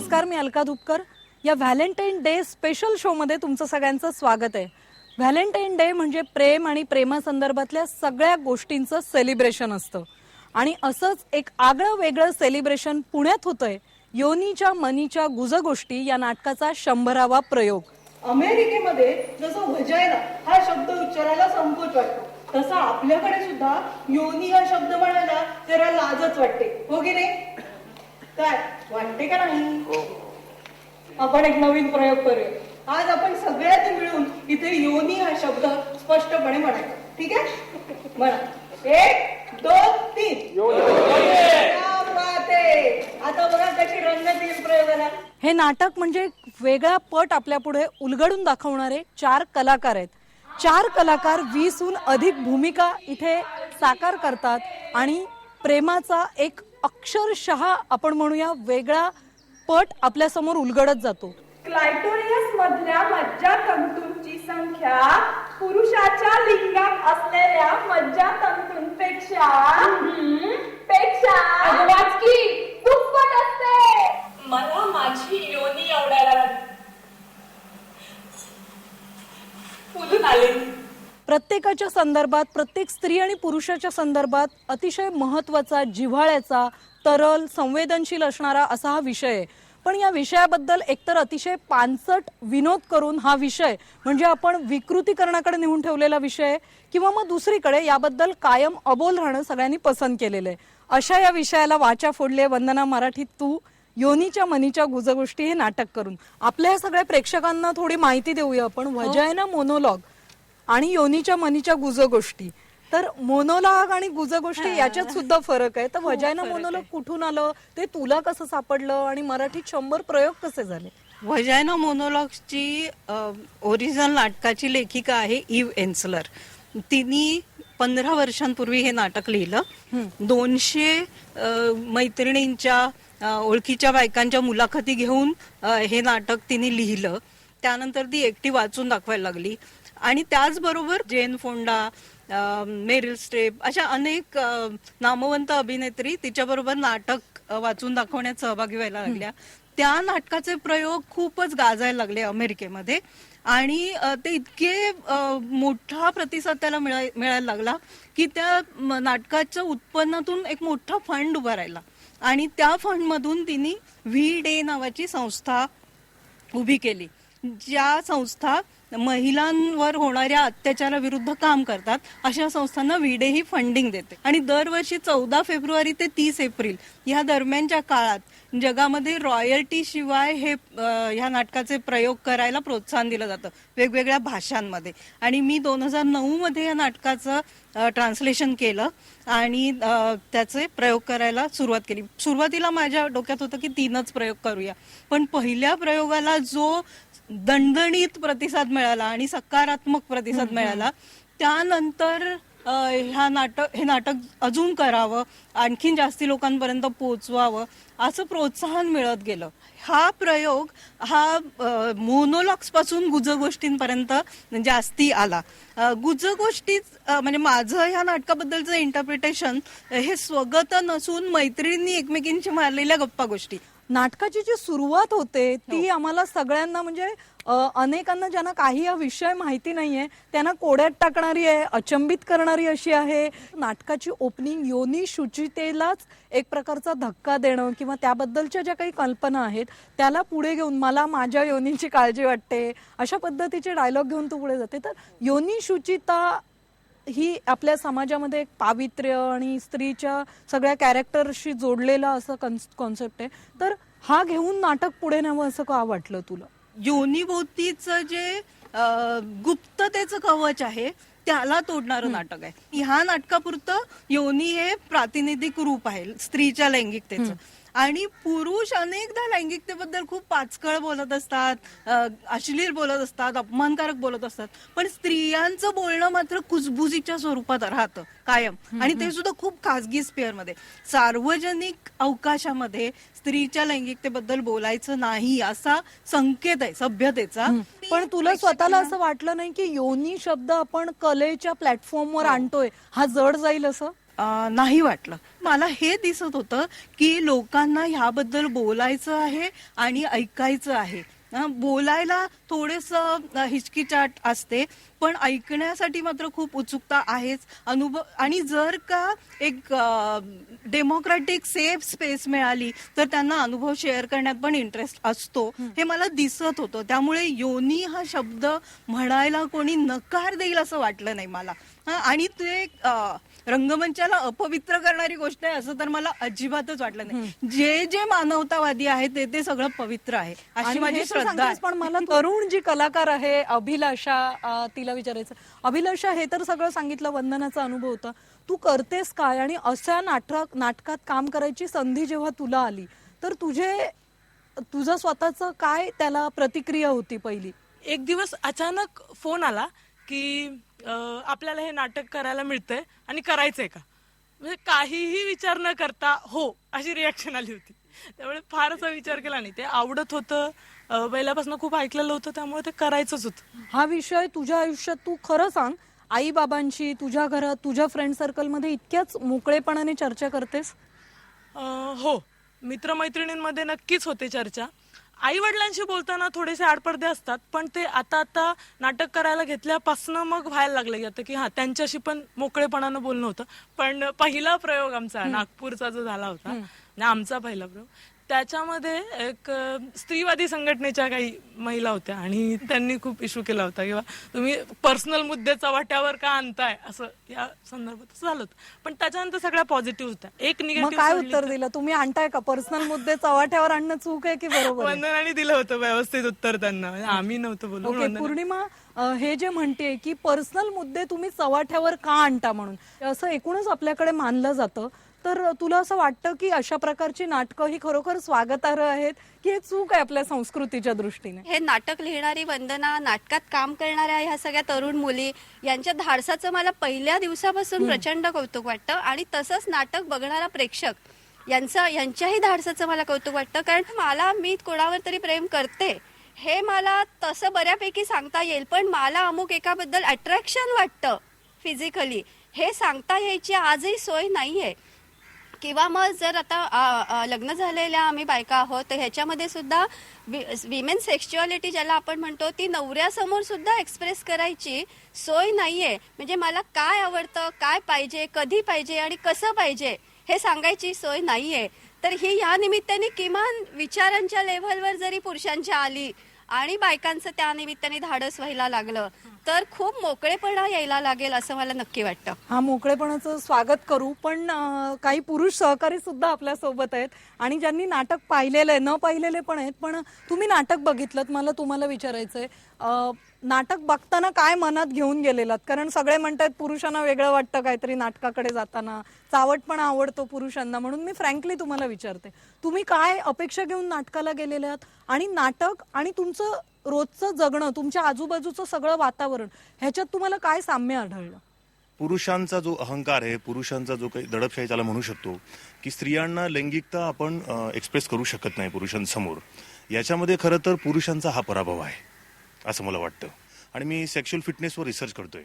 नमस्कार मी अलका धुपकर. या Valentine day special शोमध्ये तुमचं सगळ्यांचं स्वागत आहे. व्हॅलेंटाईन डे म्हणजे प्रेम आणि प्रेमासंदर्भातल्या सगळ्या गोष्टींचं सेलिब्रेशन असतं. आणि असंच एक आगळं वेगळं सेलिब्रेशन पुण्यात होतंय. योनीच्या मनीच्या गुज गोष्टी या नाटकाचा शंभरावा प्रयोग. अमेरिकेमध्ये जसं व्हजायना हा शब्द उच्चारायला संकोच वाटतो तसा आपल्याकडे सुद्धा योनी हा शब्द म्हणायला जरा लाजच वाटते. हो की नाही? काय? वाटते का नाही? आपण एक नवीन प्रयोग करूया. आज आपण सगळ्यात मिळून इथे योनी हा शब्द स्पष्टपणे म्हणायचा ठीक आहे? म्हणा. एक दोन तीन. आता बघा कशी प्रयोगाला हे नाटक म्हणजे वेगळा पट आपल्या पुढे उलगडून दाखवणारे चार कलाकार आहेत. चार कलाकार वीसहून अधिक भूमिका इथे साकार करतात आणि प्रेमाचा एक अक्षरशः आपण म्हणूया वेगळा पट आपल्यासमोर उलगडत जातो. क्लायटोरियस मधल्या मज्जा तंतूंची संख्या पुरुषाच्या लिंगात असलेल्या मज्जातंतूंपेक्षा तंतूंपेक्षा हम्म, पेक्षा वाचकी दुप्पट असते मला माझी योनी आवडायला लागली फुलून आले प्रत्येकाच्या संदर्भात प्रत्येक स्त्री आणि पुरुषाच्या संदर्भात अतिशय महत्त्वाचा जिव्हाळ्याचा तरल संवेदनशील असणारा असा हा विषय आहे. पण या विषयाबद्दल एकतर अतिशय पानसट विनोद करून हा विषय म्हणजे आपण विकृतीकरणाकडे नेऊन ठेवलेला विषय आहे किंवा मग दुसरीकडे याबद्दल कायम अबोल राहणं सगळ्यांनी पसंत केलेलं आहे. अशा या विषयाला वाचा फोडली वंदना मराठीत तू. योनीच्या मनीच्या गुजगोष्टी हे नाटक करून. आपल्या सगळ्या प्रेक्षकांना थोडी माहिती देऊया आपण. Vagina monologue. आणि योनीच्या मनीच्या गुजगोष्टी. तर मोनोलॉग आणि गुजगोष्टी याच्यात सुद्धा फरक आहे. तर वजायना मोनोलॉग कुठून आलं? ते तुला कसं सापडलं? आणि मराठीत शंभर प्रयोग कसे झाले? व्हजायना मोनोलॉग्सची ओरिजिनल नाटकाची लेखिका आहे इव एन्सलर. तिने पंधरा वर्षांपूर्वी हे नाटक लिहिलं. दोनशे मैत्रिणींच्या ओळखीच्या बायकांच्या मुलाखती घेऊन हे नाटक तिने लिहिलं. त्यानंतर ती एकटी वाचून दाखवायला लागली. आणि त्याचबरोबर जेन फोंडा मेरिल स्ट्रेप अशा अनेक नामवंत अभिनेत्री तिच्याबरोबर नाटक वाचून दाखवण्यात सहभागी व्हायला लागल्या. त्या नाटकाचे प्रयोग खूपच गाजायला लागले अमेरिकेमध्ये आणि ते इतके मोठा प्रतिसाद त्याला मिळाय- मिळायला लागला की त्या नाटकाच्या उत्पन्नातून एक मोठा फंड उभा राहिला आणि त्या फंडमधून तिने व्ही डे नावाची संस्था उभी केली. ज्या संस्था महिलांवर होणाऱ्या अत्याचाराविरुद्ध काम करतात अशा संस्थांना विडे ही फंडिंग देते. आणि दरवर्षी चौदा फेब्रुवारी ते तीस एप्रिल या दरम्यानच्या काळात जगामध्ये रॉयल्टी शिवाय हे ह्या नाटकाचे प्रयोग करायला प्रोत्साहन दिलं जातं वेगवेगळ्या भाषांमध्ये. आणि मी दोन हजार नऊ मध्ये या नाटकाचं ट्रान्सलेशन केलं आणि त्याचे प्रयोग करायला सुरुवात केली. सुरुवातीला माझ्या डोक्यात होतं की तीनच प्रयोग करूया. पण पहिल्या प्रयोगाला जो दणदणीत प्रतिसाद मिळाला आणि सकारात्मक प्रतिसाद मिळाला. त्यानंतर अ, ह्या नाटक हे नाटक अजून करावं आणखीन जास्ती लोकांपर्यंत पोचवावं असं प्रोत्साहन मिळत गेलं. हा प्रयोग हा मोनोलॉग्सपासून गुजगोष्टींपर्यंत जास्ती आला. अ, गुजगोष्टीच अ, म्हणजे माझं ह्या नाटकाबद्दलचं इंटरप्रिटेशन हे स्वगत नसून मैत्रिणी एकमेकींची मारलेल्या गप्पा गोष्टी नाटकाची जी सुरुवात होते ती आम्हाला सगळ्यांना म्हणजे अनेकांना ज्यांना काही हा विषय माहिती नाहीये त्यांना कोड्यात टाकणारी आहे अचंबित करणारी अशी आहे. नाटकाची ओपनिंग योनी शुचितेलाच एक प्रकारचा धक्का देणं किंवा त्याबद्दलच्या ज्या काही कल्पना आहेत त्याला पुढे घेऊन मला माझ्या योनीची काळजी वाटते. अशा पद्धतीचे डायलॉग घेऊन तू पुढे जाते. तर योनी शुचिता ही आपल्या समाजामध्ये एक पावित्र्य आणि स्त्रीच्या सगळ्या कॅरेक्टरशी जोडलेला असं कॉन्सेप्ट आहे. तर हा घेऊन नाटक पुढे न्यावं असं का वाटलं तुला? योनीभोवतीचं जे गुप्ततेचं कवच आहे त्याला तोडणारं नाटक आहे. ह्या नाटकापुरतं योनी हे प्रातिनिधिक रूप आहे स्त्रीच्या लैंगिकतेचं. आणि पुरुष अनेकदा लैंगिकतेबद्दल खूप पाचकळ बोलत असतात अश्लील बोलत असतात अपमानकारक बोलत असतात. पण स्त्रियांचं बोलणं मात्र कुजबुजीच्या स्वरूपात राहतं कायम. आणि ते सुद्धा खूप खासगी स्पेअरमध्ये सार्वजनिक अवकाशामध्ये स्त्रीच्या लैंगिकतेबद्दल बोलायचं नाही असा संकेत आहे सभ्यतेचा. पण तुला स्वतःला असं वाटलं नाही की योनी शब्द आपण कलेच्या प्लॅटफॉर्मवर आणतोय हा जड जाईल असं? नाही वाटलं. मला हे दिसत होतं की लोकांना ह्याबद्दल बोलायचं आहे आणि ऐकायचं आहे. बोलायला थोडस हिचकिचाट असते. पण ऐकण्यासाठी मात्र खूप उत्सुकता आहेच. अनुभव आणि जर का एक डेमोक्रॅटिक सेफ स्पेस मिळाली तर त्यांना अनुभव शेअर करण्यात पण इंटरेस्ट असतो. हे. मला दिसत होतं. त्यामुळे योनी हा शब्द म्हणायला कोणी नकार देईल असं वाटलं नाही मला. आणि ते रंगमंचाला अपवित्र करणारी गोष्ट आहे असं तर मला अजिबातच वाटलं नाही. जे जे मानवतावादी आहे ते ते सगळं पवित्र आहे. अशी माझी श्रद्धा पण मला तरुण जी कलाकार आहे अभिलाषा अ, अभिला विचारायचं. अभिलाषा हे तर सगळं सांगितलं वंदनाचा अनुभव होता. तू करतेस काय? आणि अशा नाटक नाटकात काम करायची संधी जेव्हा तुला आली तर तुझे तुझं स्वतःच काय त्याला प्रतिक्रिया होती पहिली? एक दिवस अचानक फोन आला की आपल्याला हे नाटक करायला मिळतंय आणि करायचंय का? म्हणजे काहीही विचार न करता हो अशी रिॲक्शन आली होती. त्यामुळे फारसा विचार केला नाही ते आवडत होतं. पहिल्यापासून खूप ऐकलेलं होतं त्यामुळे ते करायचंच होतं. हा विषय तुझ्या आयुष्यात तू खरं सांग. आई बाबांशी तुझ्या घरात तुझ्या फ्रेंड सर्कलमध्ये इतक्याच मोकळेपणाने चर्चा करतेस? अं, हो. मित्रमैत्रिणींमध्ये नक्कीच होते चर्चा. आई वडिलांशी बोलताना थोडेसे आडपडदे असतात पण ते आता आता नाटक करायला घेतल्यापासून मग व्हायला लागलं. की आता की हा त्यांच्याशी पण मोकळेपणानं बोलणं होतं. पण पहिला प्रयोग आमचा नागपूरचा जो झाला होता आमचा पहिला प्रयोग त्याच्यामध्ये एक स्त्रीवादी संघटनेच्या काही महिला होत्या आणि त्यांनी खूप इश्यू केला होता. किंवा तुम्ही पर्सनल मुद्दे चव्हाट्यावर का आणताय? असं या संदर्भात झालं होतं. पण त्याच्यानंतर सगळ्या पॉझिटिव्ह होत्या. एक निगेटिव्ह काय उत्तर दिलं? तुम्ही आणताय का? पर्सनल मुद्दे चव्हाट्यावर आणणं चूक आहे की बरोबर? वंदनाने दिलं होतं व्यवस्थित उत्तर त्यांना. आम्ही नव्हतं बोलू पौर्णिमा हे जे म्हणते की पर्सनल मुद्दे तुम्ही चव्हाट्यावर का आणता म्हणून? असं एकूणच आपल्याकडे मानलं जातं. तर तुला असं वाटतं की अशा प्रकारची नाटकं ही खरोखर स्वागतार्ह आहेत की हे चूक आहे आपल्या संस्कृतीच्या दृष्टीने? हे नाटक लिहिणारी वंदना नाटकात काम करणाऱ्या ह्या सगळ्या तरुण मुली यांच्या धाडसाचं मला पहिल्या दिवसापासून प्रचंड कौतुक वाटतं आणि तसंच नाटक बघणारा प्रेक्षक यांचं यांच्याही धाडसाचं मला कौतुक वाटतं. कारण मला मी कोणावर तरी प्रेम करते हे मला तसं बऱ्यापैकी सांगता येईल पण मला अमुक एकाबद्दल अट्रॅक्शन वाटतं फिजिकली हे सांगता यायची आजही सोय नाहीये. किंवा मग जर आता लग्न झालेल्या आम्ही बायका आहोत तर ह्याच्यामध्ये सुद्धा विमेन सेक्च्युअलिटी ज्याला आपण म्हणतो ती नवऱ्यासमोर सुद्धा एक्सप्रेस करायची सोय नाहीये. म्हणजे मला काय आवडतं काय पाहिजे कधी पाहिजे आणि कसं पाहिजे हे सांगायची सोय नाहीये. तर ही या निमित्ताने किमान विचारांच्या लेव्हलवर जरी पुरुषांच्या आली आणि बायकांचं त्या निमित्ताने धाडस व्हायला लागलं तर खूप मोकळेपणा यायला लागेल असं मला नक्की वाटतं. हा मोकळेपणाचं स्वागत करू पण काही पुरुष सहकारी सुद्धा आपल्यासोबत आहेत आणि ज्यांनी नाटक पाहिलेलं आहे न पाहिलेले पण आहेत पण तुम्ही नाटक बघितलं मला तुम्हाला विचारायचंय. नाटक बघताना काय मनात घेऊन गेलेलात? कारण सगळे म्हणतात पुरुषांना वेगळं वाटतं काहीतरी नाटकाकडे जाताना. चावटपणा आवडतो पुरुषांना म्हणून मी फ्रँकली तुम्हाला विचारते. तुम्ही काय अपेक्षा घेऊन नाटकाला गेलेले आहात? आणि नाटक आणि तुमचं रोजचं जगणं तुमच्या आजूबाजूचं सगळं वातावरण ह्याच्यात तुम्हाला काय साम्य आढळलं? पुरुषांचा जो अहंकार आहे पुरुषांचा जो काही दडपशाही त्याला म्हणू शकतो की स्त्रियांना लैंगिकता आपण एक्सप्रेस करू शकत नाही पुरुषांसमोर. याच्यामध्ये खरं तर पुरुषांचा हा पराभव आहे असं मला वाटतं. आणि मी सेक्शुअल फिटनेसवर रिसर्च करतोय.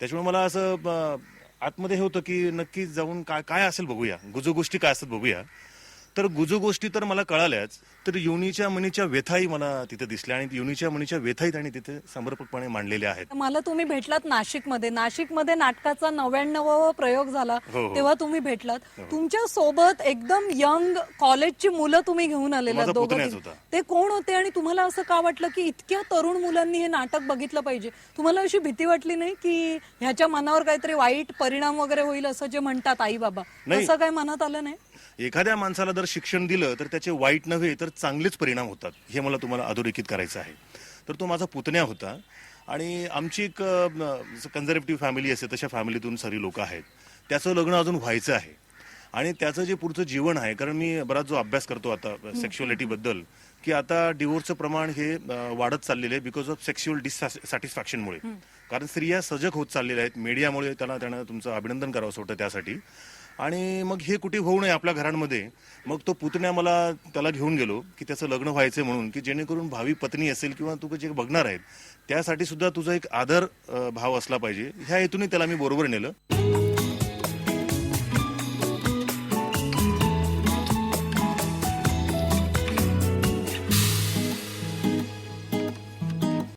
त्याच्यामुळे मला असं आतमध्ये हे होतं की नक्की जाऊन काय काय असेल बघूया. गुजू गोष्टी काय असतात बघूया. तर गुजू गोष्टी तर मला कळाल्याच तर युनीच्या मनीच्या व्यथाही मला तिथे दिसल्या आणि युनीच्या मनीच्या व्यथाही त्यांनी तिथे समर्पकपणे मांडलेल्या आहेत मला तुम्ही भेटलात नाशिकमध्ये नाशिकमध्ये नाटकाचा नव्याण्णव प्रयोग झाला हो, हो. तेव्हा तुम्ही भेटलात तुमच्यासोबत एकदम यंग कॉलेजची मुलं तुम्ही घेऊन आलेला माझा दोघं पुतण्याच तिघं. होता. ते कोण होते आणि तुम्हाला असं का वाटलं की इतक्या तरुण मुलांनी हे नाटक बघितलं पाहिजे तुम्हाला अशी भीती वाटली नाही की ह्याच्या मनावर काहीतरी वाईट परिणाम वगैरे होईल असं जे म्हणतात आई बाबा नाही. असं काय मनात आलं नाही एखाद्या माणसाला जर शिक्षण दिलं तर त्याचे वाईट नव्हे तर चांगलेच परिणाम होतात. हे मला तुम्हाला अधोरेखित करायचं आहे. तर तो माझा पुतण्या होता आणि आमची एक कन्झर्वेटिव्ह फॅमिली असते तशा फॅमिलीतून सारी लोक आहेत. त्याचं लग्न अजून व्हायचं आहे. आणि त्याचं जे पुढचं जीवन आहे कारण मी बराच जो अभ्यास करतो आता सेक्शुअलिटी बद्दल की आता डिवोर्सचं प्रमाण हे वाढत चाललेलं आहे बिकॉज ऑफ सेक्शुअल डिससॅटिस्फॅक्शनमुळे कारण स्त्रिया सजग होत चाललेल्या आहेत. मीडियामुळे त्यांना त्यांना तुमचं अभिनंदन करावं वाटतं त्यासाठी. आणि मग हे कुठे होऊ नये आपल्या घरांमध्ये मग तो पुतण्या मला त्याला घेऊन गेलो की त्याचं लग्न व्हायचंय म्हणून की जेणेकरून भावी पत्नी असेल किंवा तू जे बघणार आहेत त्यासाठी सुद्धा तुझा एक आदर भाव असला पाहिजे. ह्या हेतूने त्याला मी बरोबर नेलं.